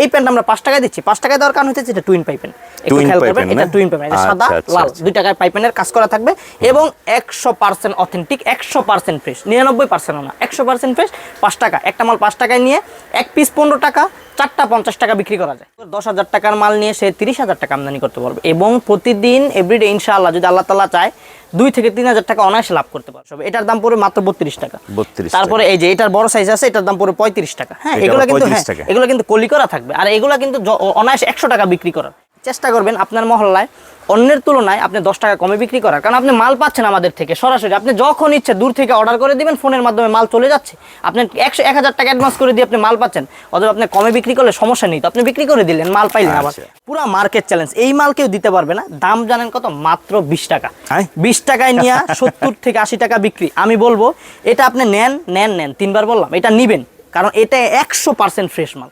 এই প্যান্ট আমরা পাঁচ টাকায় দিচ্ছি। পাঁচ টাকায় দেওয়ার কারণ হচ্ছে এটা টুইন পাইপেন এটা টুইন পাইপেন সাদা আচ্ছা, আচ্ছা, লাল আচ্ছা। দুই টাকায় পাইপেনের কাজ করা থাকবে এবং একশো পার্সেন্ট অথেন্টিক একশো পার্সেন্ট ফ্রেশ নিরানব্বই পার্সেন্ট না একশো পার্সেন্ট ফ্রেশ পাঁচ টাকা। একটা মাল পাঁচ টাকায় নিয়ে এক পিস পনেরো টাকা চারটা পঞ্চাশ টাকা বিক্রি করা যায়। দশ হাজার টাকার মাল নিয়ে সে তিরিশ হাজার টাকা আমদানি করতে পারবে। এবং প্রতিদিন এভরিডে ইনশাআল্লাহ যদি আল্লাহ তালা চায় দুই থেকে তিন হাজার টাকা অনায়াসে লাভ করতে পারবে। এটার দাম পড়ে মাত্র বত্রিশ টাকা। 32 তারপরে এই যে এটার বড় সাইজ আছে এটার দাম পড়ে পঁয়ত্রিশ টাকা। হ্যাঁ এগুলো কিন্তু হ্যাঁ এগুলো কিন্তু কলি করা থাকবে। আর এগুলো কিন্তু অনায়াসে একশো টাকা বিক্রি করার। চেষ্টা করবেন আপনার মহল্লায় অন্যের তুলনায় আপনি দশ টাকা কমে বিক্রি করার। কারণ আপনি মাল পাচ্ছেন আমাদের থেকে সরাসরি। আপনি যখন ইচ্ছে দূর থেকে অর্ডার করে দিবেন ফোনের মাধ্যমে মাল চলে যাচ্ছে। আপনি একশো এক হাজার টাকা অ্যাডভান্স করে দিয়ে আপনি মাল পাচ্ছেন। অথবা আপনি কমে বিক্রি করলে সমস্যা নেই তো আপনি বিক্রি করে দিলেন মাল পাইলেন আবার। পুরো মার্কেট চ্যালেঞ্জ এই মাল কেউ দিতে পারবে না। দাম জানেন কত? মাত্র বিশ টাকা? বিশ টাকায় নিয়ে সত্তর থেকে আশি টাকা বিক্রি। আমি বলব এটা আপনি নেন নেন নেন। তিনবার বললাম এটা নিবেন। কারণ এটা একশো পার্সেন্ট ফ্রেশ মাল।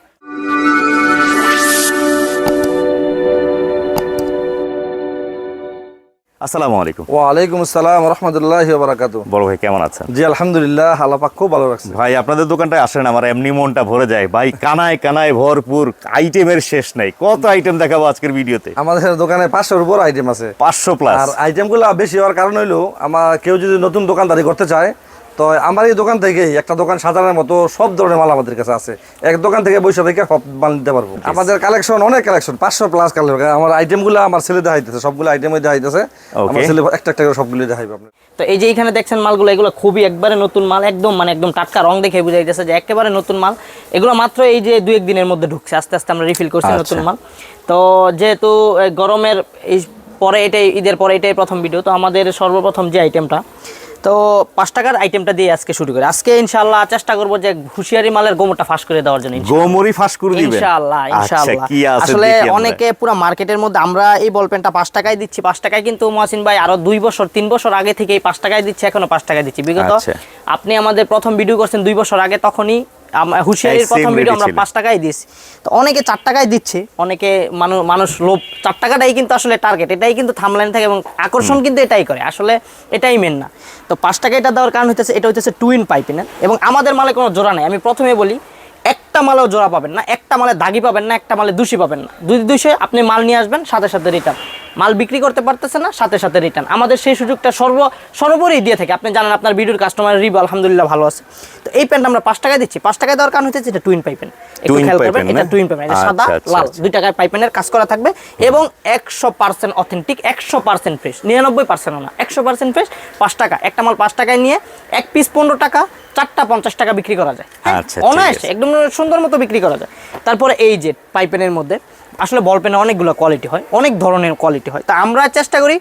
আসসালামু আলাইকুম। ওয়ালাইকুম আসসালাম রহমতুল্লাহ বারাকাত বড় ভাই কেমন আছেন? জি আলহামদুলিল্লাহ খুব ভালো রাখছে। ভাই আপনাদের দোকানটায় আসেন আমার এমনি মনটা ভরে যায়। ভাই কানায় কানায় ভরপুর আইটেমের শেষ নাই। কত আইটেম দেখাবো আজকের ভিডিওতে? আমাদের দোকানে পাঁচশোর উপর আইটেম আছে। পাঁচশো প্লাস আর আইটেমগুলো বেশি হওয়ার কারণ হইল আমার কেউ যদি নতুন দোকানদারি করতে চায় তো আমার এই দোকান থেকেই একটা দোকান সাজানোর মতো সব ধরনের মাল আমাদের কাছে আছে। এক দোকান থেকে বসে থেকে সব মাল নিতে পারব। আমাদের কালেকশন অনেক কালেকশন পাঁচশো প্লাস কালেকশন। আমার আইটেমগুলো আমার ছেলে দেখাইতেছে সবগুলো আইটেমই দেখাইতেছে। আমার ছেলে একটা একটা করে সবগুলো দেখাইবে আপনার তো এই যে এখানে দেখছেন মালগুলো এগুলো খুবই একবারে নতুন মাল একদম মানে একদম টাটকা রং দেখে বুঝা যাচ্ছে যে একেবারে নতুন মাল। এগুলো মাত্র এই যে দু একদিনের মধ্যে ঢুকছে আস্তে আস্তে আমরা রিফিল করছি আচ্ছা। নতুন মাল। তো যেহেতু গরমের এই পরে এটাই ঈদের পরে এটাই প্রথম ভিডিও তো আমাদের সর্বপ্রথম যে আইটেমটা তো পাঁচ টাকার আইটেমটা দিয়ে আজকে শুরু করি। আজকে ইনশাআল্লাহ চেষ্টা করব যে হুশিয়ারি মালের গোমরটা ফাঁস করে দেওয়ার জন্য। গোমরি ফাঁস করে দিবেন? ইনশাআল্লাহ আচ্ছা আছে আসলে অনেকে পুরো মার্কেটের মধ্যে আমরা এই বল পেনটা পাঁচ টাকায় দিচ্ছি পাঁচ টাকায় কিন্তু মহাসিন ভাই আরও দুই বছর তিন বছর আগে থেকে এই পাঁচ টাকায় দিচ্ছি এখনও পাঁচ টাকায় দিচ্ছি। বিগত আচ্ছা। আপনি আমাদের প্রথম ভিডিও করছেন দুই বছর আগে তখনই হুঁশিয়ারির প্রথম ভিডিও আমরা পাঁচ টাকায় দিয়েছি। তো অনেকে চার টাকায় দিচ্ছে অনেকে মানুষ মানুষ লোভ। চার টাকাটাই কিন্তু আসলে টার্গেট এটাই কিন্তু থামলাইন থাকে এবং আকর্ষণ কিন্তু এটাই করে। আসলে এটাই মেন না। তো পাঁচ টাকা এটা দেওয়ার কারণ হচ্ছে এটা হচ্ছে টুইন পাইপিনের এবং আমাদের মালে কোনো জোড়া নেই। আমি প্রথমে বলি একটা মালেও জোড়া পাবেন না একটা মালে দাগি পাবেন না একটা মালে দোষী পাবেন না। দুই দুইশো আপনি মাল নিয়ে আসবেন সাথে সাথে রিটার্ন মাল বিক্রি করতে পারতেছে না সাথে সাথে রিটার্ন আমাদের সেই সুযোগটা সর্ব সর্বোপরি দিয়ে থাকে। আপনি জানেন আপনার ভিডিওর কাস্টমার রিভ আলহামদুলিল্লাহ ভালো আছে। তো এই প্যান্ট আমরা পাঁচ টাকায় দিচ্ছি। পাঁচ টাকায় দেওয়ার কারণ হচ্ছে এটা টুইন পাইপেন একটু খেয়াল করবেন এটা টুইন পাইপেন এটা সাদা আচ্ছা, আচ্ছা, লাল। আচ্ছা। দুই টাকায় পাইপেনের কাজ করা থাকবে এবং একশো পার্সেন্ট অথেন্টিক একশো পার্সেন্ট ফ্রেশ নিরানব্বই পার্সেন্ট না একশো পার্সেন্ট ফ্রেশ পাঁচ টাকা। একটা মাল পাঁচ টাকায় নিয়ে এক পিস পনেরো টাকা চারটা পঞ্চাশ টাকা বিক্রি করা যায়। হ্যাঁ, অনায়াসে একদম সুন্দর মতো বিক্রি করা যায়। তারপরে এই যে পাইপেনের মধ্যে, আসলে বল পেনে অনেকগুলো কোয়ালিটি হয়, অনেক ধরনের কোয়ালিটি হয়। তা আমরা চেষ্টা করি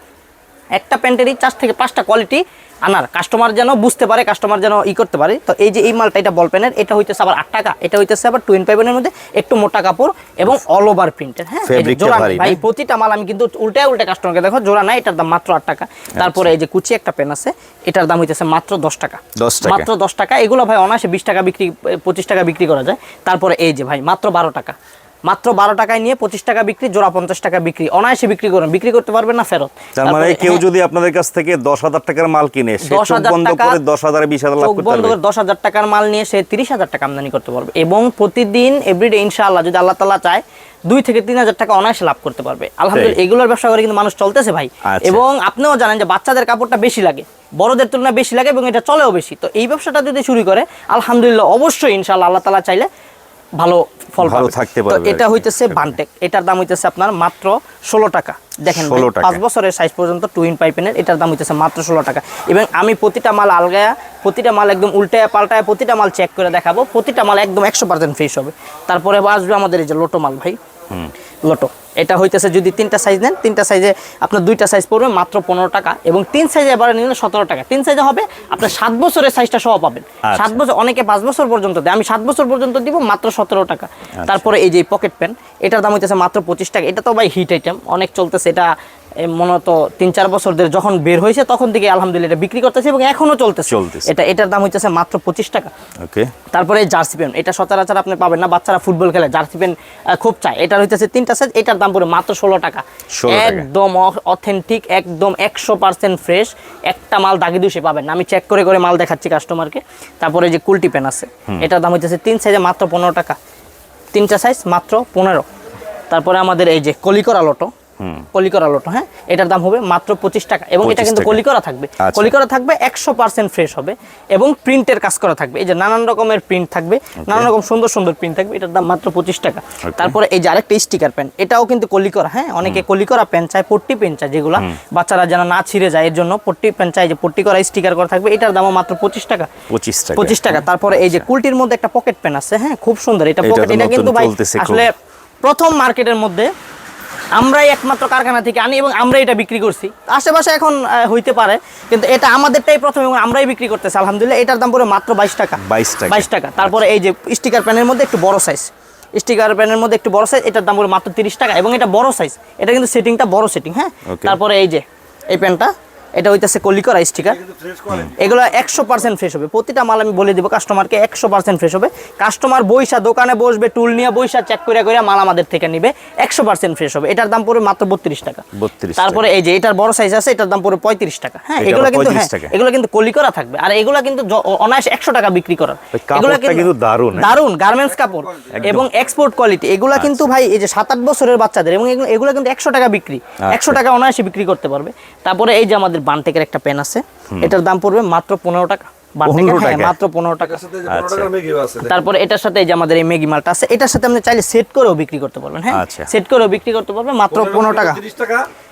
একটা প্যান্টেরই চার থেকে পাঁচটা কোয়ালিটি আনার। কাস্টমার যেন বুঝতে পারে কাস্টমার যেন ই করতে পারে। তো এই যে এই মালটা এটা বল পেনের এটা হইতেছে আবার আট টাকা এটা হইতেছে আবার টুইন পাইপেনের মধ্যে একটু মোটা কাপড় এবং অল ওভার প্রিন্টের হ্যাঁ? জোড়া ভাই প্রতিটা মাল আমি কিন্তু উল্টায় উল্টে কাস্টমারকে দেখো জোড়া নাই এটার দাম মাত্র আট টাকা। তারপরে এই যে কুচি একটা পেন আছে এটার দাম হইতেছে মাত্র দশ টাকা। মাত্র দশ টাকা। এগুলো ভাই অনায়াসে বিশ টাকা বিক্রি পঁচিশ টাকা বিক্রি করা যায়। তারপরে এই যে ভাই মাত্র বারো টাকা। মাত্র বারো টাকায় নিয়ে পঁচিশ টাকা বিক্রি জোড়া পঞ্চাশ টাকা বিক্রি। অনায়াসে বিক্রি করেন। বিক্রি করতে পারবেন না ফেরত। তার মানে কেউ হ্যাঁ, যদি আপনাদের কাছ থেকে দশ হাজার টাকার মাল কিনে দশ হাজার টাকা- দশ হাজার বিশ হাজার লাভ বন্ধ করে দশ হাজার টাকার মাল নিয়ে সে তিরিশ হাজার টাকা আমদানি করতে পারবে এবং প্রতিদিন এভরিডে ইনশাআল্লাহ যদি আল্লাহ তালা চায় দুই থেকে তিন হাজার টাকা অনায়াসে লাভ করতে পারবে। আলহামদুলিল্লাহ এগুলোর ব্যবসা করে কিন্তু মানুষ চলতেছে ভাই। আচ্ছা। এবং আপনিও জানেন যে বাচ্চাদের কাপড়টা বেশি লাগে বড়দের তুলনায় বেশি লাগে এবং এটা চলেও বেশি। তো এই ব্যবসাটা যদি শুরু করে আলহামদুলিল্লাহ অবশ্যই ইনশাআল্লাহ আল্লাহ তালা চাইলে ভালো ফল ভালো থাকতে পারে এটা হইতেছে বানটেক এটার দাম হইতেছে আপনার মাত্র ষোলো টাকা। দেখেন ভাই, 16 টাকা। পাঁচ বছরের সাইজ পর্যন্ত টুইন পাইপেনের এটার দাম হইতেছে মাত্র ষোলো টাকা। এবং আমি প্রতিটা মাল আলগায়া প্রতিটা মাল একদম উল্টায় পাল্টায় প্রতিটা মাল চেক করে দেখাবো। প্রতিটা মাল একদম একশো পার্সেন্ট ফ্রেশ হবে। তারপরে আসবে আমাদের এই যে লোটো মাল ভাই। লোটো এটা হইতেছে যদি তিনটা সাইজ নেন তিনটা সাইজে আপনার দুইটা সাইজ পড়বে মাত্র পনেরো টাকা এবং তিন সাইজে এবারে নিলে সতেরো টাকা। তিন সাইজে হবে আপনার সাত বছরের সাইজটা সহ পাবেন। আচ্ছা। সাত বছর অনেকে পাঁচ বছর পর্যন্ত দেয়। আমি সাত বছর পর্যন্ত দিব মাত্র সতেরো টাকা। আচ্ছা। তারপরে এই যে পকেট পেন এটার দাম হইতেছে মাত্র পঁচিশ টাকা। এটা তো ভাই হিট আইটেম অনেক চলতেছে। এটা মূলত তিন চার বছর ধরে যখন বের হয়েছে তখন থেকে আলহামদুলিল্লাহ এটা বিক্রি করতেছে এবং এখনও চলতেছে। চলতেছে। এটা এটার দাম হইতেছে মাত্র পঁচিশ টাকা। ওকে। তারপরে জার্সি পেন এটা সচরাচর আপনি পাবেন না বাচ্চারা ফুটবল খেলে জার্সি পেন খুব চায়। এটার হইতেছে তিনটা সাইজ এটার দাম পড়ে মাত্র ষোলো টাকা। একদম অথেন্টিক একদম একশো পার্সেন্ট ফ্রেশ একটা মাল দাগি দুষে পাবেন আমি চেক করে করে মাল দেখাচ্ছি কাস্টমারকে তারপরে যে কুলটি পেন আছে এটার দাম হইতেছে তিন সাইজে মাত্র পনেরো টাকা। তিনটা সাইজ মাত্র পনেরো। তারপরে আমাদের এই যে কলিকরা লোটো কলিকরা লোটো হ্যাঁ? এটার দাম হবে মাত্র পঁচিশ টাকা। এবং এটা কিন্তু। কলিকরা থাকবে। আচ্ছা। কলিকরা থাকবে একশো পার্সেন্ট ফ্রেশ হবে এবং প্রিন্টের কাজ করা থাকবে। এই যে নানান রকমের প্রিন্ট থাকবে নানান রকম সুন্দর সুন্দর প্রিন্ট থাকবে এটার দাম মাত্র পঁচিশ টাকা। তারপরে এই যে আরেকটা স্টিকার পেন এটাও কিন্তু কলিকরা হ্যাঁ? অনেকে কলিকরা পেন চায় পট্টি পেন চায় যেগুলো বাচ্চারা যেন না ছিঁড়ে যায় এর জন্য পট্টি পেন চায় যে পট্টি করা স্টিকার করা থাকবে। এটার দামও মাত্র পঁচিশ টাকা। পঁচিশ টাকা। পঁচিশ টাকা। তারপরে এই যে কুলটির মধ্যে একটা পকেট পেন আছে হ্যাঁ? খুব সুন্দর। এটা এটা পকেট এটা কিন্তু ভাই আসলে প্রথম মার্কেটের মধ্যে আমরাই একমাত্র কারখানা থেকে আনি এবং আমরাই এটা বিক্রি করছি। আশেপাশে এখন হইতে পারে কিন্তু এটা আমাদেরটাই প্রথম এবং আমরাই বিক্রি করতেছি আলহামদুলিল্লাহ। এটার দাম পড়ে মাত্র বাইশ টাকা। 22 টাকা। বাইশ টাকা। তারপরে এই যে স্টিকার প্যানের মধ্যে একটু বড় সাইজ স্টিকার প্যানের মধ্যে একটু বড় সাইজ এটার দাম পড়ে মাত্র তিরিশ টাকা। এবং এটা বড় সাইজ এটা কিন্তু সেটিংটা বড় সেটিং হ্যাঁ? তারপরে এই যে এই প্যানটা। এটা হইতেছে কলিকরা স্টিকার এগুলো একশো পার্সেন্ট ফ্রেশ হবে। প্রতিটা মাল আমি বলে দিব কাস্টমারকে একশো পার্সেন্ট ফ্রেশ হবে। কাস্টমার বৈশা দোকানে বসবে টুল নিয়ে বৈশা চেক করে করে মাল আমাদের থেকে নিবে একশো পার্সেন্ট ফ্রেশ হবে। এটার দাম পড়বে মাত্র বত্রিশ টাকা। 32 তারপরে এই যে এটার বড় সাইজ আছে এটার দাম পড়বে পঁয়ত্রিশ টাকা। হ্যাঁ এগুলো কিন্তু 35 হ্যাঁ এগুলো কিন্তু কলিকরা থাকবে। আর এগুলো কিন্তু অনায়াসে একশো টাকা বিক্রি করার। কাপড়টা কিন্তু হ্যাঁ? দারুণ গার্মেন্টস কাপড় এবং এক্সপোর্ট কোয়ালিটি এগুলা কিন্তু ভাই এই যে সাত আট বছরের বাচ্চাদের এবং এগুলো এগুলো কিন্তু একশো টাকা বিক্রি। একশো টাকা অনায়াসে বিক্রি করতে পারবে। তারপরে এই যে আমাদের বানটেকের একটা পেন আছে। এটার দাম পড়বে মাত্র পনেরো টাকা। বানটেকের 15 টাকা? মাত্র পনেরো টাকা। সাথে যে পনেরো টাকার ম্যাগিও আছে তারপরে এটার সাথে এই যে আমাদের এই ম্যাগি মালটা আছে এটার সাথে আপনি চাইলে সেট করেও বিক্রি করতে পারবেন হ্যাঁ? আচ্ছা। সেট করেও বিক্রি করতে পারবেন মাত্র পনেরো টাকা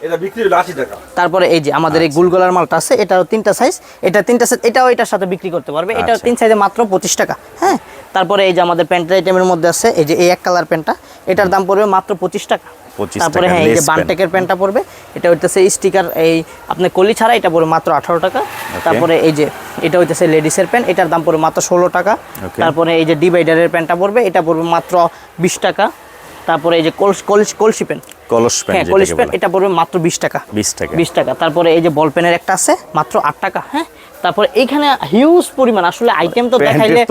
এটা বিক্রি হলো আশি টাকা। তারপরে এই যে আমাদের এই গুলগোলার মালটা আছে এটাও তিনটা সাইজ এটা তিনটা সাইজ এটাও এটার সাথে বিক্রি করতে পারবে এটাও আচ্ছা। তিন সাইজে মাত্র পঁচিশ টাকা হ্যাঁ? তারপরে এই যে আমাদের প্যান্টের আইটেমের মধ্যে আছে এই যে এই এক কালার প্যান্টটা এটার দাম পড়বে মাত্র পঁচিশ টাকা। 25 তারপরে হ্যাঁ এই যে বানটেকের প্যান্টটা পড়বে এটা হইতেছে স্টিকার এই আপনার কলি ছাড়া এটা পড়বে মাত্র আঠারো টাকা। তারপরে এই যে এটা হইতেছে লেডিসের প্যান্ট এটার দাম পড়বে মাত্র ষোলো টাকা। তারপরে এই যে ডিভাইডারের প্যান্টটা পড়বে এটা পড়বে মাত্র বিশ টাকা। তারপরে এই যে কলস কলস কলসি প্যান্ট কলস হ্যাঁ কলিস প্যান্ট এটা পড়বে মাত্র বিশ টাকা। 20 টাকা। বিশ টাকা। তারপরে এই যে বল পেনের একটা আছে মাত্র আট টাকা হ্যাঁ? তারপরে এখানে হিউজ পরিমাণ আসলে আইটেম তো দেখাইলে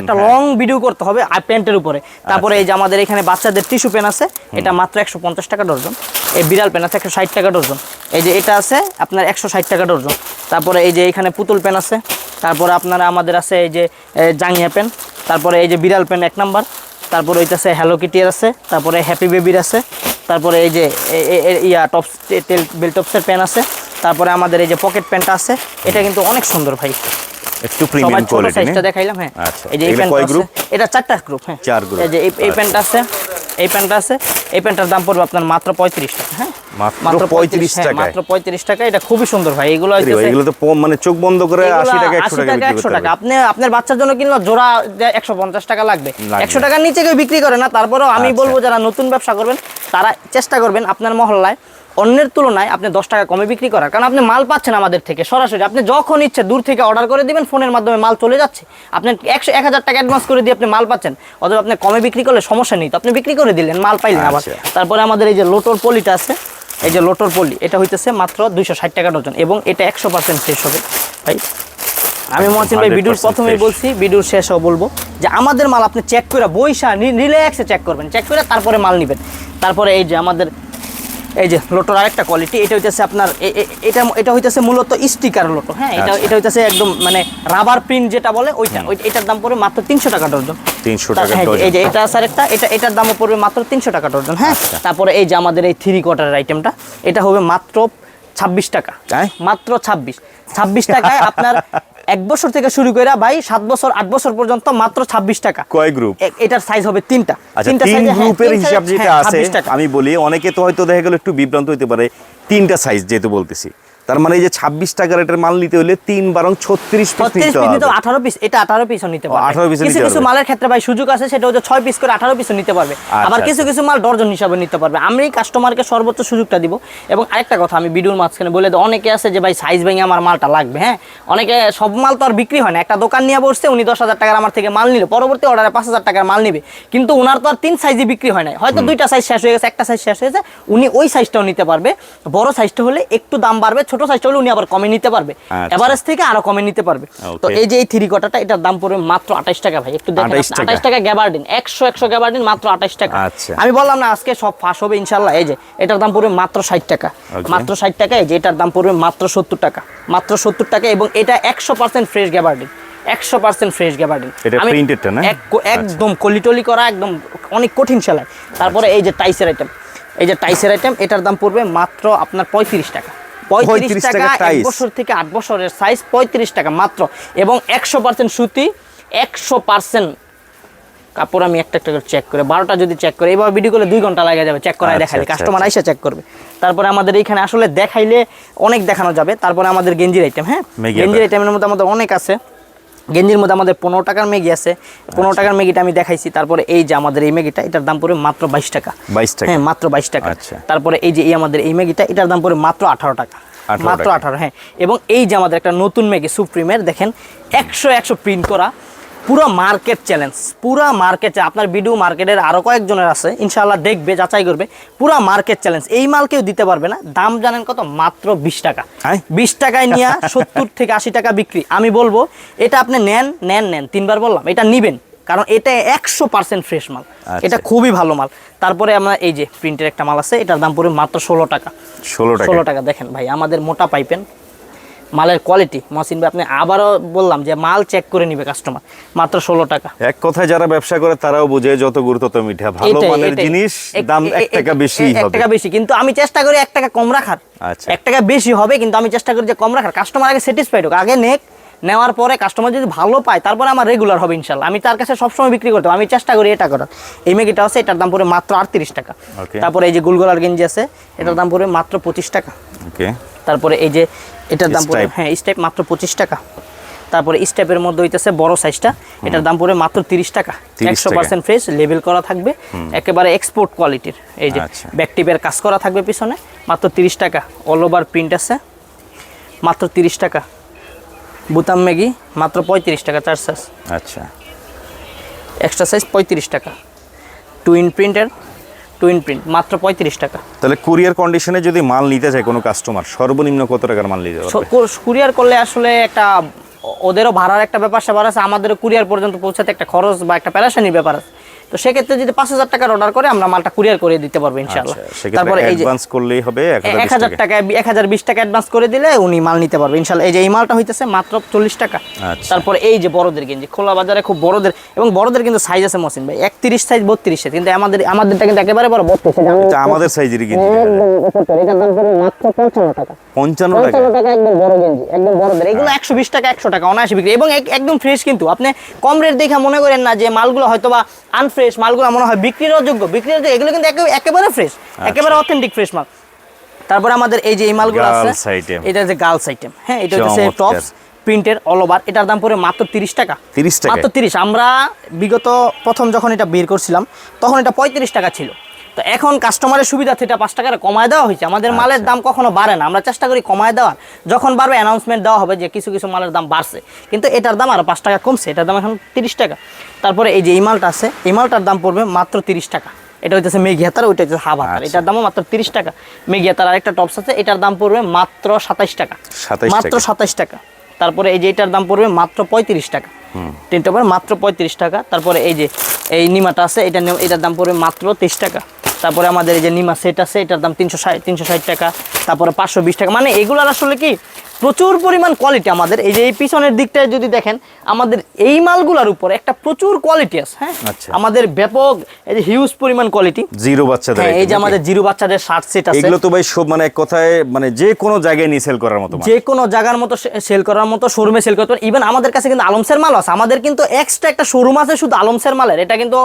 একটা হ্যাঁ। লং ভিডিও করতে হবে আর প্যান্টের উপরে। তারপরে এই যে আমাদের এখানে বাচ্চাদের টিস্যু পেন আছে এটা মাত্র একশো পঞ্চাশ টাকা ডর্জন এই বিড়াল পেন আছে একশো ষাট টাকা ডর্জন এই যে এটা আছে আপনার একশো ষাট টাকা ডর্জন তারপরে এই যে এখানে পুতুল পেন আছে তারপরে আপনারা আমাদের আছে এই যে জাঙ্গিয়া পেন তারপরে এই যে বিড়াল পেন এক নাম্বার তারপরে ওইটাছে হ্যালো কিটির আছে তারপরে হ্যাপি বেবির আছে তারপরে এই যে ইয়া টপস টেল বেল টপসের প্যান আছে তারপরে আমাদের এই যে পকেট প্যান্টটা আছে এটা কিন্তু অনেক সুন্দর ভাই একটু প্রিমিয়াম কোয়ালিটি সাইজটা দেখাইলাম হ্যাঁ আচ্ছা। এই যে এই এগুলো প্যান্টটা কয় আছে group? এটা চারটা গ্রুপ হ্যাঁ চার group। এই যে এই- এই আচ্ছা। প্যান্টটা আছে এই প্যান্টটা আছে এই প্যান্টটার দাম পড়বে আপনার মাত্র পঁয়ত্রিশ টাকা হ্যাঁ মাত্র 35 হ্যাঁ, টাকায়? মাত্র পঁয়ত্রিশ টাকা এটা খুবই সুন্দর ভাই এগুলো আরে ভাই, এগুলো তো মানে চোখ বন্ধ করে এগুলা আশি টাকা একশো 80 টাকা টাকা বিক্রি একশো করতে টাকা আপনি আপনার বাচ্চার জন্য কিনলো জোড়া একশো পঞ্চাশ টাকা লাগবে লাগবে। একশো টাকার নিচে কেউ বিক্রি করে না তারপরেও আমি আচ্ছা। বলব যারা নতুন ব্যবসা করবেন তারা চেষ্টা করবেন আপনার মহল্লায় অন্যের তুলনায় আপনি দশ টাকা কমে বিক্রি করার। কারণ আপনি মাল পাচ্ছেন আমাদের থেকে সরাসরি। আপনি যখন ইচ্ছে দূর থেকে অর্ডার করে দিবেন ফোনের মাধ্যমে মাল চলে যাচ্ছে। আপনি একশো এক হাজার টাকা অ্যাডভান্স করে দিয়ে আপনি মাল পাচ্ছেন। অথবা আপনি কমে বিক্রি করলে সমস্যা নেই। তো আপনি বিক্রি করে দিলেন মাল পাইলেন আবার। আচ্ছা। তারপরে আমাদের এই যে লোটোর পলিটা আছে এই যে লোটোর পলি এটা হইতেছে মাত্র দুইশো ষাট টাকা ডজন এবং এটা একশো পার্সেন্ট ফ্রেশ হবে। ভাই আমি মহাসিন ভাই ভিডিওর প্রথমেই। বলছি ভিডিওর শেষও বলব যে আমাদের মাল আপনি চেক করে বইসা রিল্যাক্সে চেক করবেন। চেক করে তারপরে মাল নেবেন। তারপরে এই যে আমাদের এই যে লোটোর আরেকটা কোয়ালিটি এটা হইতেছে আপনার এটা এটা হইতেছে মূলত স্টিকার লোটো হ্যাঁ এটা আচ্ছা। এটা হইতেছে একদম মানে রাবার প্রিন্ট যেটা বলে ওইটা ওই এটার দাম পড়বে মাত্র তিনশো টাকা ডর্জন 300 তা- টাকা হ্যাঁ, ডজন। এই যে এটা আছে আরেকটা এটা এটার দামও পড়বে মাত্র তিনশো টাকা ডর্জন হ্যাঁ আচ্ছা। তারপরে এই যে আমাদের এই থ্রি কোয়ার্টারের আইটেমটা এটা হবে মাত্র ছাব্বিশ টাকা তাই? মাত্র ছাব্বিশ ছাব্বিশ টাকায় আপনার এক বছর থেকে শুরু করে ভাই সাত বছর আট বছর পর্যন্ত মাত্র ছাব্বিশ টাকা। কয় গ্রুপ এটার সাইজ হবে তিনটা। আচ্ছা তিনটা তিন size এ- হ্যাঁ, গ্রুপের হিসাব যেটা হ্যাঁ, আছে 26 আমি বলি অনেকে তো হয়তো দেখা গেল একটু বিভ্রান্ত হইতে পারে তিনটা সাইজ যেহেতু বলতেছি। তার মানে এই যে ছাব্বিশ টাকার এটার মাল নিতে হলে তিন বারং ছত্রিশ পিস নিতে পিস আঠারো পিস এটা আঠারো পিসও নিতে পারবে। 18 piece ও কিছু কিছু মালের ক্ষেত্রে ভাই সুযোগ আছে সেটা হচ্ছে ছয় পিস করে আঠারো পিসও নিতে পারবে। আবার কিছু কিছু মাল ডর্জন হিসাবে নিতে পারবে। আমি কাস্টমারকে সর্বোচ্চ সুযোগটা দিব। এবং আরেকটা কথা আমি ভিডিওর মাঝখানে বলে দিই অনেকে আছে যে ভাই সাইজ ভেঙে আমার মালটা লাগবে হ্যাঁ? অনেকে সব মাল তো আর বিক্রি হয় না। একটা দোকান নিয়ে বসছে উনি দশ হাজার টাকার আমার থেকে মাল নিল পরবর্তী অর্ডারে পাঁচ হাজার টাকার মাল নিবে। কিন্তু ওনার তো আর তিন সাইজে বিক্রি হয় না হয়তো দুইটা সাইজ শেষ হয়ে গেছে একটা সাইজ শেষ হয়েছে উনি ওই সাইজটাও নিতে পারবে। বড় সাইজটা হলে একটু দাম বাড়বে ছোট সাইজটা হলে উনি আবার কমে নিতে পারবে। আচ্ছা। এভারেজ থেকে আরও কমে নিতে পারবে। তো এই যে এই থ্রি কোয়ার্টারটা এটার দাম পড়বে মাত্র আঠাশ টাকা ভাই। একটু দেখেন আঠাশ টাকা। গ্যাবার্ডিন একশো একশো গ্যাবার্ডিন মাত্র আঠাশ টাকা। আচ্ছা। আমি বললাম না আজকে সব ফাঁস হবে ইনশাল্লাহ এই যে এটার দাম পড়বে মাত্র ষাট টাকা। মাত্র ষাট টাকা এই যে এটার দাম পড়বে মাত্র সত্তর টাকা। মাত্র সত্তর টাকা এবং এটা একশো পার্সেন্ট ফ্রেশ গ্যাবার্ডিন একশো পার্সেন্ট ফ্রেশ গ্যাবার্ডিন না? আচ্ছা। একদম কলিটলি করা একদম অনেক কঠিন সেলাই। তারপরে এই যে টাইসের আইটেম এই যে টাইসের আইটেম এটার দাম পড়বে মাত্র আপনার পঁয়ত্রিশ টাকা। পঁয়ত্রিশ 35 টাকা এক বছর থেকে আট বছরের সাইজ পঁয়ত্রিশ টাকা মাত্র। এবং একশো পার্সেন্ট সুতি একশো পার্সেন্ট কাপড় আমি একটা একটা করে চেক করে বারোটা যদি চেক করে এবার ভিডিও করলে দুই ঘণ্টা লাগে যাবে চেক করায় আচ্ছা, দেখালে আচ্ছা, কাস্টমার আইসা চেক করবে। তারপরে আমাদের এখানে আসলে দেখাইলে অনেক দেখানো যাবে। তারপরে আমাদের গেঞ্জির আইটেম হ্যাঁ? গেঞ্জির আইটেমের মধ্যে আমাদের অনেক আছে। গেঞ্জির মধ্যে আমাদের পনেরো টাকার ম্যাগি আছে। পনেরো আচ্ছা। টাকার মেগিটা আমি দেখাইছি তারপরে এই যে আমাদের এই মেগিটা এটার দাম পড়বে মাত্র বাইশ টাকা। 22 টাকা। হ্যাঁ মাত্র বাইশ টাকা। আচ্ছা। তারপরে এই যে এই আমাদের এই মেগিটা এটার দাম পড়ে মাত্র আঠারো টাকা। মাত্র আঠারো হ্যাঁ। এবং এই যে আমাদের একটা নতুন ম্যাগি সুপ্রিমের দেখেন একশো একশো প্রিন্ট করা। পুরো মার্কেট চ্যালেঞ্জ পুরো মার্কেট আপনার ভিডিও মার্কেটের আরও কয়েকজনের আছে ইনশাআল্লাহ দেখবে যাচাই করবে। পুরো মার্কেট চ্যালেঞ্জ এই মাল কেউ দিতে পারবে না। দাম জানেন কত? মাত্র বিশ টাকা। বিশ টাকায় নিয়ে সত্তর থেকে আশি টাকা বিক্রি। আমি বলব এটা আপনি নেন নেন নেন। তিনবার বললাম এটা নিবেন। কারণ এটা একশো পার্সেন্ট ফ্রেশ মাল। আচ্ছা। এটা খুবই ভালো মাল। তারপরে আমরা এই যে প্রিন্টের একটা মাল আছে এটার দাম পড়বে মাত্র ষোলো টাকা। ষোলো টাকা। ষোলো টাকা। দেখেন ভাই আমাদের মোটা পাইপেন। মালের কোয়ালিটি মহসিন ভাই আপনি আবারও বললাম যে মাল চেক করে নিবে কাস্টমার মাত্র ষোলো টাকা। এক কথায় যারা ব্যবসা করে তারাও বুঝে যত গুরুত্ব তত মিঠা ভালো এটাই। জিনিস দাম এক টাকা বেশি এক টাকা বেশি কিন্তু আমি চেষ্টা করি এক টাকা কম রাখার। আচ্ছা। এক টাকা বেশি হবে কিন্তু আমি চেষ্টা করি যে কম রাখার। কাস্টমার আগে স্যাটিসফাইড হোক আগে নেক নেওয়ার পরে কাস্টমার যদি ভালো পায় তারপরে আমার রেগুলার হবে ইনশাল্লাহ। আমি তার কাছে সবসময় বিক্রি করতে আমি চেষ্টা করি এটা করার। এই মেগিটা আছে এটার দাম পড়বে মাত্র আটত্রিশ টাকা। তারপরে এই যে গুলগোলার গেঞ্জি আছে এটার দাম পড়বে মাত্র পঁচিশ টাকা। তারপরে এই যে এটার দাম Stripe। হ্যাঁ স্টেপ মাত্র পঁচিশ টাকা। তারপরে স্টেপের মধ্যে হইতেছে বড় সাইজটা এটার দাম পড়বে মাত্র তিরিশ টাকা। একশো পার্সেন্ট ফ্রেশ লেবেল করা থাকবে। একেবারে এক্সপোর্ট কোয়ালিটির এই যে আচ্ছা। ব্যাকটিপের কাজ করা থাকবে পিছনে। মাত্র তিরিশ টাকা। অল ওভার প্রিন্ট আছে। মাত্র তিরিশ টাকা। বুতাম ম্যাগি মাত্র পঁয়ত্রিশ টাকা চার সাইজ আচ্ছা। এক্সট্রা সাইজ পঁয়ত্রিশ টাকা। টুইন প্রিন্টের টুইন প্রিন্ট মাত্র পঁয়ত্রিশ টাকা। তাহলে কুরিয়ার কন্ডিশনে যদি মাল নিতে চায় কোনো কাস্টমার সর্বনিম্ন কত টাকার মাল নিতে পারবে? কুরিয়ার করলে আসলে একটা ওদেরও ভাড়ার একটা ব্যাপার স্যাপার আছে আমাদেরও কুরিয়ার পর্যন্ত পৌঁছাতে একটা খরচ বা একটা প্যারাশানির ব্যাপার আছে। তো সেক্ষেত্রে যদি পাঁচ হাজার টাকার অর্ডার করে আমরা মালটা কুরিয়ার করে দিতে পারব ইনশাল্লাহ আচ্ছা, তারপরে এই যে অ্যাডভান্স করলেই হবে এক হাজার টাকা। এক হাজার বিশ টাকা অ্যাডভান্স করে দিলে উনি মাল নিতে পারবে ইনশাল্লাহ এই যে এই মালটা হইতেছে মাত্র চল্লিশ টাকা। আচ্ছা। তারপরে এই যে বড়দের গেঞ্জি খোলা বাজারে খুব বড়দের এবং বড়দের কিন্তু সাইজ আছে মসিন ভাই একত্রিশ সাইজ বত্রিশ সাইজ কিন্তু আমাদের আমাদেরটা কিন্তু একেবারে বড় বত্রিশ এটা আমাদের সাইজেরই কিন্তু এটার দাম পড়বে মাত্র পঞ্চান্ন টাকা। পঞ্চান্ন টাকা। একদম বড় গেঞ্জি একদম বড়দের। এগুলো একশো বিশ টাকা একশো টাকা অনায়াসে বিক্রি। এবং একদম ফ্রেশ কিন্তু। আপনি কম রেট দেখে মনে করেন না যে মালগুলো হয়তো বা আনফ্রেশ মালগুলো মনে হয় বিক্রির যোগ্য। বিক্রির যোগ্য এগুলো কিন্তু একে- একেবারে ফ্রেশ একেবারে অথেন্টিক ফ্রেশ মাল। তারপরে আমাদের এই যে এই মালগুলো আছে এটা যে গার্লস আইটেম হ্যাঁ এটা হচ্ছে। টপস প্রিন্টের অল ওভার এটার দাম পড়ে মাত্র তিরিশ টাকা। তিরিশ টাকা মাত্র তিরিশ। আমরা বিগত প্রথম যখন এটা বের করছিলাম তখন এটা পঁয়ত্রিশ টাকা ছিল। তো এখন কাস্টমারের সুবিধার্থে এটা পাঁচ টাকা কমায় দেওয়া হয়েছে। আমাদের আচ্ছা। মালের দাম কখনো বাড়ে না। আমরা চেষ্টা করি কমায় দেওয়ার। যখন বাড়বে অ্যানাউন্সমেন্ট দেওয়া হবে যে কিছু কিছু মালের দাম বাড়ছে। কিন্তু এটার দাম আরও পাঁচ টাকা কমছে। এটার দাম এখন তিরিশ টাকা। তারপরে এই যে এই মালটা আছে এই মালটার দাম পড়বে মাত্র তিরিশ টাকা। এটা হইতেছে মেঘি হাতার ওইটা হচ্ছে হাফ হাতার আচ্ছা। এটার দামও মাত্র তিরিশ টাকা। মেঘি হাতার আরেকটা টপস আছে এটার দাম পড়বে মাত্র সাতাইশ টাকা। মাত্র। সাতাইশ টাকা। তারপরে এই যে এটার দাম পড়বে মাত্র পঁয়ত্রিশ টাকা। তিন টপের মাত্র পঁয়ত্রিশ টাকা। তারপরে এই যে এই নিমাটা আছে এটা এটার দাম পড়বে মাত্র তেইশ টাকা। তারপরে আমাদের এই যে নিমা সেট আছে, এটার দাম তিনশো ষাট তিনশো ষাট টাকা, তারপরে পাঁচশো বিশ টাকা। মানে এগুলার আসলে কি প্রচুর পরিমাণ কোয়ালিটি আমাদের। এই যে এই পিছনের দিকটায় যদি দেখেন আমাদের এই মালগুলার উপর একটা প্রচুর কোয়ালিটি আছে হ্যাঁ? আচ্ছা। আমাদের ব্যাপক এই যে হিউজ পরিমাণ কোয়ালিটি জিরো বাচ্চাদের হ্যাঁ এই যে আমাদের জিরো বাচ্চাদের শার্ট সেট আছে। এগুলো তো ভাই সব মানে এক কথায় মানে যে কোনো জায়গায় নিয়ে সেল করার মতো মাল। যে কোনো জায়গার মতো সেল করার মতো শোরুমে সেল করতে ইভেন আমাদের কাছে কিন্তু আলমসের মাল আছে। আমাদের কিন্তু এক্সট্রা একটা শোরুম আছে শুধু আলমসের মালের। এটা কিন্তু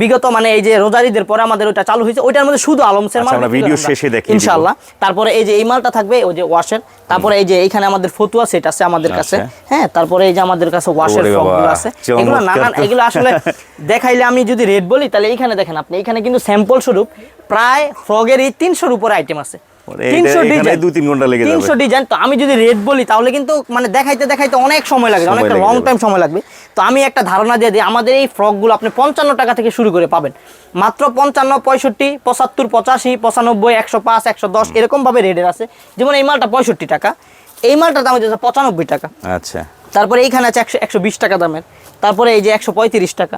বিগত মানে এই যে রোজারিদের পরে আমাদের ওটা চালু হয়েছে। ওইটার মধ্যে শুধু আলমসের মাল আচ্ছা, আমরা ভিডিও শেষে দিব। ইনশাআল্লাহ। তারপরে এই যে এই মালটা থাকবে ওই যে ওয়াশের তারপরে এই যে এইখানে আমাদের ফতুয়া সেট আছে আমাদের কাছে। আচ্ছা। হ্যাঁ তারপরে এই যে আমাদের কাছে ওয়াশের ফর্মগুলো আছে। এগুলো নানান এগুলো আসলে দেখাইলে আমি যদি রেট বলি তাহলে এইখানে দেখেন আপনি এখানে কিন্তু স্যাম্পল স্বরূপ প্রায় ফ্রগের এই তিনশোর উপরে আইটেম আছে। আমি যদি রেট বলি তাহলে কিন্তু মানে দেখাইতে দেখাইতে অনেক সময় লাগবে লেগে লং টাইম সময় লাগবে। তো আমি একটা ধারণা দিয়ে দিই আমাদের এই ফ্রকগুলো আপনি পঞ্চান্ন টাকা থেকে শুরু করে পাবেন। মাত্র পঞ্চান্ন পঁয়ষট্টি পঁচাত্তর পঁচাশি পঁচানব্বই একশো পাঁচ একশো দশ এরকমভাবে রেটের আছে। যেমন এই মালটা পঁয়ষট্টি টাকা। এই মালটার দাম হচ্ছে পঁচানব্বই টাকা। আচ্ছা। তারপরে এইখানে আছে একশো একশো বিশ টাকা দামের। তারপরে এই যে একশো পঁয়ত্রিশ টাকা।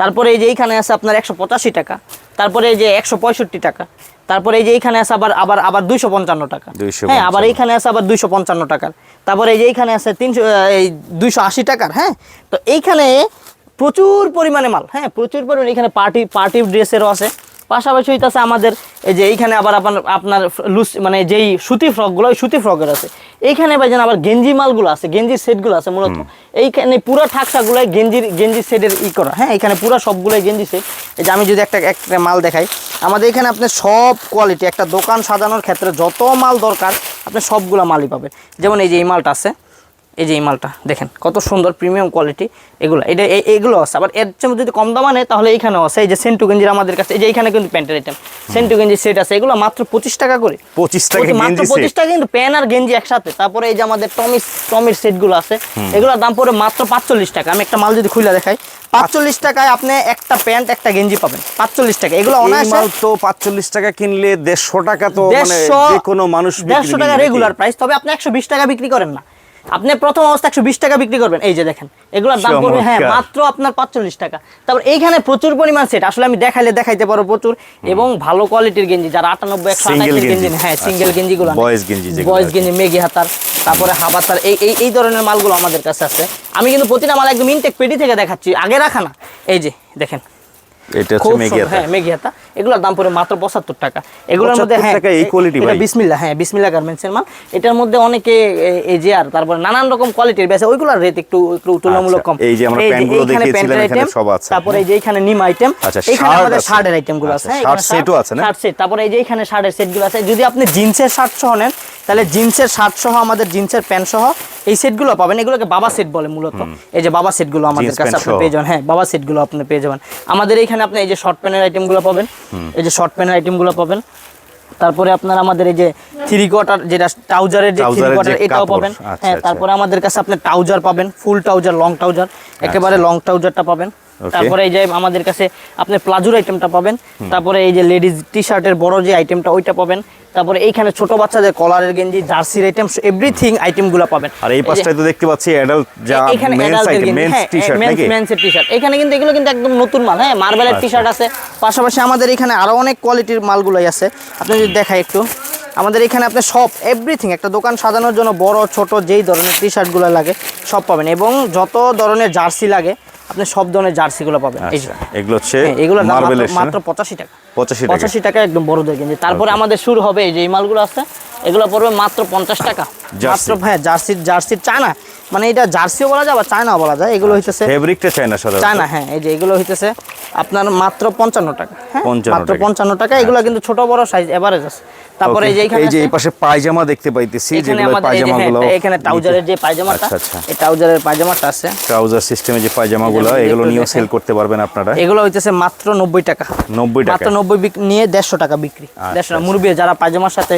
তারপরে এই যে এইখানে আছে আপনার একশো পঁচাশি টাকা। তারপরে এই যে একশো পঁয়ষট্টি টাকা। তারপরে এই যে এইখানে আছে আবার আবার আবার দুইশো পঞ্চান্ন টাকা। হ্যাঁ আবার এইখানে আছে আবার দুইশো পঞ্চান্ন টাকার। তারপরে এই যে এইখানে আছে তিনশো এই দুইশো আশি টাকার হ্যাঁ? তো এইখানে প্রচুর পরিমাণে মাল হ্যাঁ? প্রচুর পরিমাণে এখানে পার্টি পার্টি ড্রেসেরও আছে। পাশাপাশি হইতাছে আমাদের এই যে এইখানে আবার আপনার আপনার লুস মানে যেই সুতি ফ্রকগুলো ওই সুতি ফ্রকের আছে। এইখানে ভাই যেন আবার গেঞ্জি মালগুলো আছে গেঞ্জির সেটগুলো আছে মূলত। এইখানে পুরো ঠাকসাগুলো গেঞ্জির গেঞ্জি সেটের ই করা। হ্যাঁ এখানে পুরো সবগুলোই গেঞ্জি সেট। এই যে আমি যদি একটা একটা মাল দেখাই আমাদের এখানে আপনি সব কোয়ালিটি একটা দোকান সাজানোর ক্ষেত্রে যত মাল দরকার আপনি সবগুলো মালই পাবেন। যেমন এই যে এই মালটা আছে এই যে এই মালটা দেখেন কত সুন্দর প্রিমিয়াম কোয়ালিটি এগুলো। এটা এইগুলো আছে আবার এর চেয়ে যদি কম দাম আনে তাহলে এইখানেও আছে। এই যে সেন্টু গেঞ্জির আমাদের কাছে এই যে এইখানে কিন্তু প্যান্টের আইটেম সেন্টু গেঞ্জির সেট আছে এগুলো মাত্র পঁচিশ টাকা করে। 25 টাকা মাত্র পঁচিশ টাকা কিন্তু প্যান আর গেঞ্জি একসাথে। তারপরে এই যে আমাদের টমিস টমির সেটগুলো আছে এগুলোর দাম পড়ে মাত্র পাঁচচল্লিশ টাকা। আমি একটা মাল যদি খুলে দেখাই পাঁচচল্লিশ টাকায় আপনি একটা প্যান্ট একটা গেঞ্জি পাবেন। পাঁচচল্লিশ টাকা। এগুলো অনায়াসে তো পাঁচচল্লিশ টাকা কিনলে দেড়শো টাকা তো মানে দেড়শো কোনো মানুষ দেড়শো টাকা রেগুলার প্রাইস তবে আপনি একশো বিশ টাকা বিক্রি করেন না। আপনি প্রথম অবস্থা একশো বিশ টাকা বিক্রি করবেন। এই যে দেখেন এগুলোর দাম পড়বে হ্যাঁ মাত্র আপনার পাঁচচল্লিশ টাকা। তারপর এইখানে প্রচুর পরিমাণ সেট আসলে আমি দেখাইলে দেখাইতে পারব প্রচুর। এবং ভালো কোয়ালিটির গেঞ্জি যারা আটানব্বই একশো আঠাশের গেঞ্জি। হ্যাঁ সিঙ্গেল আচ্ছা। গেঞ্জিগুলো Boys গেঞ্জি বয়েস গেঞ্জি মেগি হাতার তারপরে হাবাতার এই এই এই ধরনের মালগুলো আমাদের কাছে আছে। আমি কিন্তু প্রতিটা মাল একদম ইনটেক পেটি থেকে দেখাচ্ছি আগে রাখা না। এই যে দেখেন। এটা হচ্ছে মেগি হ্যাঁ মেগি হাতা। এগুলোর দাম পড়ে মাত্র পঁচাত্তর টাকা। এগুলোর মধ্যে হ্যাঁ এই? বিসমিল্লা হ্যাঁ বিসমিল্লা গার্মেন্টসের মাল। এটার মধ্যে অনেকে এজে আর তারপরে নানান রকম কোয়ালিটির বেছে ওইগুলোর রেট একটু একটু তুলনামূলক কম। আচ্ছা, এই যে আমরা প্যান্টগুলো দেখিয়েছিলাম, এখানে সব আছে। তারপরে এই যে এখানে নিম আইটেম আচ্ছা, এখানে আমাদের। শার্টের আইটেমগুলো আছে আচ্ছা, হ্যাঁ, শার্ট সেটও আছে না? শার্ট সেট তারপরে এই যে এখানে শার্টের সেটগুলো আছে যদি আপনি জিন্সের শার্ট সহ নেন তাহলে জিন্সের শার্ট সহ আমাদের জিন্সের প্যান্ট সহ এই সেটগুলো পাবেন। এগুলোকে বাবা সেট বলে মূলত। এই যে বাবা সেটগুলো আমাদের কাছে আপনি পেয়ে যাবেন। হ্যাঁ বাবা সেটগুলো আপনি পেয়ে যাবেন। আমাদের এখানে আপনি এই যে শর্ট প্যান্টের আইটেমগুলো পাবেন। এই যে শর্ট আইটেমগুলো পাবেন তারপরে আপনার আমাদের এই যে থ্রি কোয়ার্টার যেটা ট্রাউজারের যে থ্রি কোয়ার্টার এটাও পাবেন আচ্ছা, হ্যাঁ আচ্ছা। তারপরে আমাদের কাছে আপনি ট্রাউজার পাবেন ফুল ট্রাউজার লং ট্রাউজার একেবারে লং ট্রাউজারটা পাবেন. তারপরে এই যে আমাদের কাছে আপনি প্লাজোর আইটেমটা পাবেন। তারপরে এই যে লেডিস টি শার্টের বড় যে আইটেমটা ওইটা পাবেন। তারপরে এইখানে ছোট বাচ্চাদের কলারের গেঞ্জি জার্সির আইটেম এভরিথিং আইটেমগুলো পাবেন। আর এই পাশটায় তো দেখতে পাচ্ছি অ্যাডাল্ট যা মেন্স আইটেম মেন্স হ্যাঁ, টি শার্ট নাকি? এর t-shirt। এখানে কিন্তু এগুলো কিন্তু একদম নতুন মাল। হ্যাঁ মার্বেলের টি শার্ট আছে। পাশাপাশি আমাদের এখানে আরও অনেক কোয়ালিটির মালগুলোই আছে। আপনি যদি দেখাই একটু। আমাদের এখানে আপনি সব এভরিথিং একটা দোকান সাজানোর জন্য বড় ছোট যেই ধরনের টি শার্টগুলো লাগে সব পাবেন। এবং যত ধরনের জার্সি লাগে আপনি সব ধরনের জার্সিগুলো পাবেন আচ্ছা, এগুলো হচ্ছে এগুলো মাত্র- পঁচাশি টাকা। পঁচাশি পঁচাশি টাকা একদম বড়দের গেঞ্জি। তারপরে আমাদের শুরু হবে এই যে এই মালগুলো আছে এগুলো পড়বে মাত্র পঞ্চাশ টাকা। জার্সি। মাত্র হ্যাঁ জার্সির জার্সির চায়না মানে এটা জার্সিও বলা যায় আবার চায়নাও বলা যায় এগুলো হইতেছে ফেব্রিকটা চাই না সাধারণত? চায়না হ্যাঁ এই যে এগুলো হইতেছে আপনার মাত্র পঞ্চান্ন টাকা হ্যাঁ মাত্র টাকা। পঞ্চান্ন টাকা এগুলো কিন্তু ছোট বড় সাইজ এভারেজ আছে। তারপরে এই যে এখানে এই যে এই পাশে পায়জামা দেখতে পাইতেছি যেগুলো যে হ্যাঁ, পায়জামাগুলো এখানে ট্রাউজারের যে পায়জামাটা আচ্ছা, আচ্ছা। এই ট্রাউজারের পায়জামাটা আছে। ট্রাউজার সিস্টেমে যে পায়জামাগুলো এই যে এগুলো দেখেন। সেল করতে পারবেন আপনারা। এগুলো হইতেছে মাত্র নব্বই টাকা। 90 টাকা। মাত্র নব্বই বিক- নিয়ে দেড়শো টাকা বিক্রি। দেড়শো টাকা। মুরব্বী যারা পায়জামার সাথে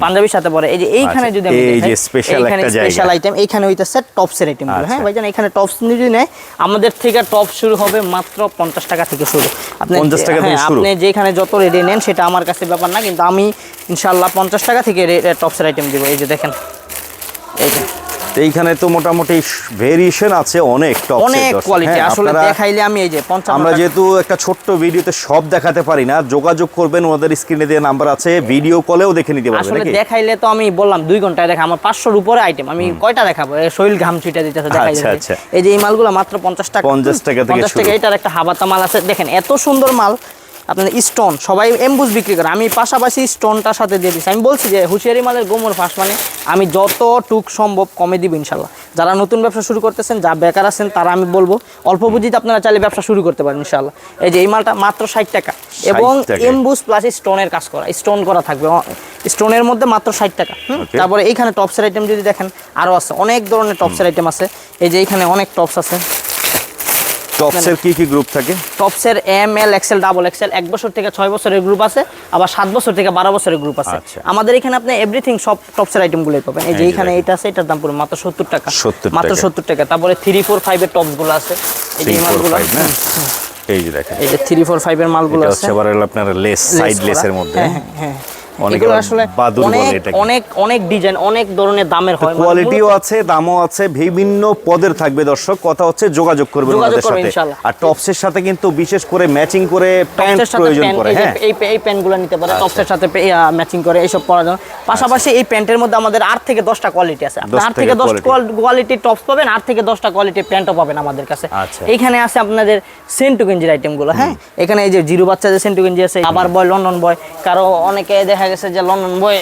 পাঞ্জাবির সাথে পরে এই যে এইখানে আচ্ছা, যদি আমি এই যে এইখানে একটা জায়গা। স্পেশাল আইটেম এইখানে হইতেছে টপসের আইটেম আচ্ছা। হ্যাঁ ভাইজান এখানে টপস যদি নেয় আমাদের থেকে টপ শুরু হবে মাত্র পঞ্চাশ টাকা থেকে শুরু আপনি 50 টাকা থেকে হ্যাঁ? আপনি যেখানে যত রেডি নেন সেটা আমার কাছে ব্যাপার না কিন্তু আমি ইনশাল্লাহ পঞ্চাশ টাকা থেকে টপসের আইটেম দিব এই যে দেখেন এই যে এইখানে তো মোটামুটি ভেরিয়েশন আছে অনেক টপ অনেক কোয়ালিটি আসলে দেখাইলে আমি এই যে আমরা যেহেতু একটা ছোট্ট ভিডিওতে সব দেখাতে পারি না যোগাযোগ করবেন ওদের স্ক্রিনে দিয়ে নাম্বার আছে ভিডিও কলেও দেখে নিতে পারবেন আসলে দেখাইলে তো আমি বললাম দুই ঘন্টায় দেখা আমার পাঁচশোর উপরে আইটেম আমি কয়টা দেখাবো? শরীর ঘাম ছুটে দিতেছে দেখাই আচ্ছা, আচ্ছা। এই যে এই মালগুলো মাত্র পঞ্চাশ টাকা। 50 টাকা থেকে পঞ্চাশ টাকা এটার একটা হাবাতা মাল আছে। দেখেন এত সুন্দর মাল আপনার স্টোন সবাই এমবুজ বিক্রি করে। আমি পাশাপাশি স্টোনটার সাথে দিয়ে দিচ্ছি আমি বলছি যে হুঁশিয়ারি মালের গোমর ফাঁস মানে আমি যত টুক সম্ভব কমে দিব ইনশাল্লাহ যারা নতুন ব্যবসা শুরু করতেছেন যা বেকার আছেন তারা আমি বলব অল্প পুঁজিতে আপনারা চাইলে ব্যবসা শুরু করতে পারেন ইনশাল্লাহ এই যে এই মালটা মাত্র ষাট টাকা। এবং। এমবুজ প্লাস স্টোনের কাজ করা। স্টোন করা থাকবে। স্টোনের মধ্যে মাত্র ষাট টাকা। হুম? তারপরে এইখানে টপসের আইটেম যদি দেখেন আরও আছে। অনেক ধরনের টপসের আইটেম আছে। এই যে এইখানে অনেক টপস আছে। টপসের কি কি গ্রুপ থাকে? টপসের M L XL double XL এক বছর থেকে ছয় বছরের গ্রুপ আছে আবার সাত বছর থেকে বারো বছরের গ্রুপ আছে। আচ্ছা। আমাদের এখানে আপনি এভরিথিং সব টপসের আইটেমগুলোই পাবেন। এই যে এখানে। এটা আছে এটার দাম পড়বে মাত্র সত্তর টাকা। 70 মাত্র সত্তর টাকা। তারপরে থ্রি ফোর ফাইভের টপসগুলো আছে। এই যে মালগুলো এই যে দেখেন। এই যে থ্রি ফোর ফাইভের মালগুলো আছে। আবার আপনার লেস সাইড। লেসের মধ্যে। হ্যাঁ, হ্যাঁ, আসলে অনেক অনেক ডিজাইন অনেক ধরনের দামের হয়। মানে কোয়ালিটিও আছে দামও আছে বিভিন্ন পদের থাকবে দর্শক। কথা হচ্ছে যোগাযোগ ওনাদের সাথে। আর টপসের সাথে কিন্তু বিশেষ করে ম্যাচিং করে প্যান্ট প্রয়োজন করে হ্যাঁ। এই এই প্যান্টগুলো নিতে পারে টপসের সাথে ম্যাচিং করে এইসব পরা যায়। পাশাপাশি এই প্যান্টের মধ্যে আমাদের আট থেকে দশটা কোয়ালিটি আছে। আপনি 10 আট থেকে দশ। কোয়ালিটির টপস পাবেন আট থেকে দশটা কোয়ালিটির প্যান্টও পাবেন আমাদের কাছে। আচ্ছা। এইখানে আছে আপনাদের সেন্টু গেঞ্জির আইটেমগুলো হ্যাঁ? এখানে এই যে জিরো বাচ্চাদের সেন্টু গেঞ্জি আছে আবার বয় লন্ডন বয় কারও অনেকে দেখা গেছে যে লন্ডন বয়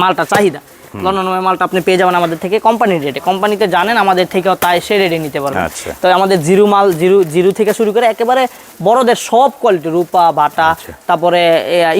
মালটা চাহিদা। লন্ডন বয় মালটা আপনি পেয়ে যাবেন আমাদের থেকে কোম্পানির রেটে কোম্পানিতে জানেন আমাদের থেকেও তাই সে রেটে নিতে পারবেন আচ্ছা। তো আমাদের জিরো মাল জিরো জিরো থেকে শুরু করে একেবারে বড়দের সব কোয়ালিটি রূপা বাটা আচ্ছা। তারপরে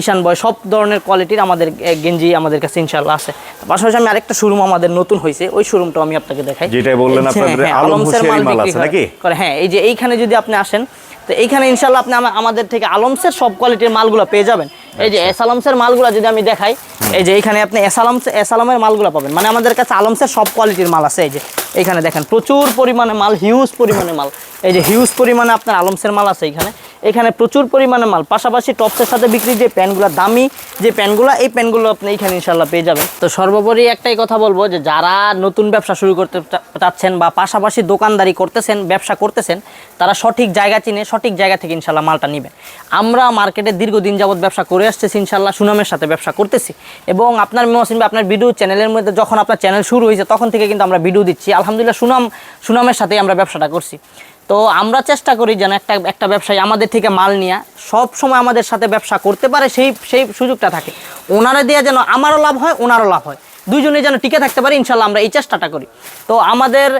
ঈশান বয় সব ধরনের কোয়ালিটির আমাদের গেঞ্জি আমাদের কাছে ইনশাল্লাহ আছে। পাশাপাশি আমি আরেকটা শোরুম আমাদের নতুন হয়েছে ওই শোরুমটাও আমি আপনাকে দেখাই। যেটাই বললেন এই যে, আপনাদের হ্যাঁ, আলম মাল আছে নাকি? হ্যাঁ এই যে এইখানে যদি আপনি আসেন তো এইখানে ইনশাল্লাহ আপনি আমাদের থেকে আলমসের সব কোয়ালিটির মালগুলো পেয়ে যাবেন। এই যে এস আলমসের মালগুলো যদি আমি দেখাই এই যে এইখানে আপনি এস আলমস এস আলমের মালগুলো পাবেন। মানে আমাদের কাছে আলমসের সব কোয়ালিটির মাল আছে এই যে। এখানে দেখেন প্রচুর পরিমাণে মাল হিউজ পরিমাণে মাল। এই যে হিউজ পরিমাণে আপনার আলমসের মাল আছে এখানে। এখানে প্রচুর পরিমাণে মাল। পাশাপাশি টপসের সাথে বিক্রি যে প্যান্টগুলো দামি যে প্যান্টগুলো এই প্যান্টগুলো আপনি এখানে ইনশাল্লাহ পেয়ে যাবেন। তো সর্বোপরি একটাই কথা বলব যে যারা নতুন ব্যবসা শুরু করতে চাচ্ছেন বা পাশাপাশি দোকানদারি করতেছেন ব্যবসা করতেছেন তারা সঠিক জায়গা চিনে সঠিক জায়গা থেকে ইনশাল্লাহ মালটা নেবেন আমরা মার্কেটে দীর্ঘদিন যাবত ব্যবসা করে আসতেছি ইনশাল্লাহ সুনামের সাথে ব্যবসা করতেছি। এবং আপনার মহসিন আপনার ভিডিও চ্যানেলের মধ্যে যখন আপনার চ্যানেল শুরু হয়েছে, তখন থেকে কিন্তু আমরা ভিডিও দিচ্ছি। আলহামদুলিল্লাহ সুনাম, সুনামের সাথেই আমরা ব্যবসাটা করছি। তো আমরা চেষ্টা করি যেন একটা একটা ব্যবসায়ী আমাদের থেকে মাল নিয়ে, সব সময় আমাদের সাথে ব্যবসা করতে পারে, সেই সেই সুযোগটা থাকে। ওনারা দিয়ে যেন আমারও লাভ হয়, ওনারও লাভ হয়। দুইজনে যেন টিকে থাকতে পারে, ইনশাল্লাহ আমরা এই চেষ্টাটা করি। তো আমাদের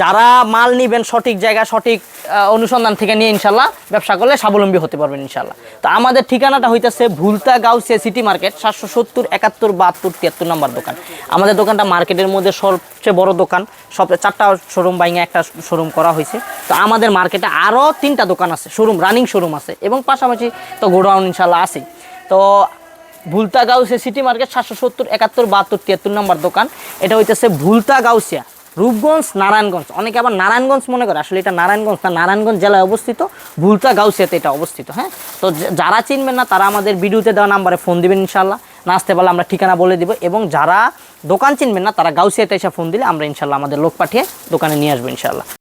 যারা মাল নিবেন সঠিক জায়গা, সঠিক অনুসন্ধান থেকে নিয়ে ইনশাল্লাহ ব্যবসা করলে স্বাবলম্বী হতে পারবেন ইনশাল্লাহ। তো আমাদের ঠিকানাটা হইতেছে ভুলতা গাউসিয়া সিটি মার্কেট, সাতশো সত্তর একাত্তর বাহাত্তর তিয়াত্তর নম্বর দোকান। আমাদের দোকানটা মার্কেটের মধ্যে সবচেয়ে বড় দোকান সব চারটা শোরুম বাইঙে একটা শোরুম করা হয়েছে তো আমাদের মার্কেটে আরও তিনটা দোকান আছে শোরুম রানিং শোরুম আছে এবং পাশাপাশি তো গোডাউন ইনশাল্লাহ আছে তো ভুলতা গাউসিয়া সিটি মার্কেট সাতশো সত্তর, একাত্তর, বাহাত্তর, তিয়াত্তর নম্বর দোকান। এটা হইতেছে ভুলতা গাউসিয়া রূপগঞ্জ, নারায়ণগঞ্জ। অনেকে আবার নারায়ণগঞ্জ মনে করে, আসলে এটা নারায়ণগঞ্জ না, নারায়ণগঞ্জ জেলায় অবস্থিত ভুলতা গাউসিয়াতে এটা অবস্থিত হ্যাঁ? তো যারা চিনবেন না, তারা আমাদের ভিডিওতে দেওয়া নাম্বারে ফোন দিবেন ইনশাল্লাহ না আসতে পারলে আমরা ঠিকানা বলে দিব এবং যারা দোকান চিনবেন না, তারা গাউসিয়াতে এসে ফোন দিলে আমরা ইনশাল্লাহ আমাদের লোক পাঠিয়ে দোকানে নিয়ে আসব ইনশাল্লাহ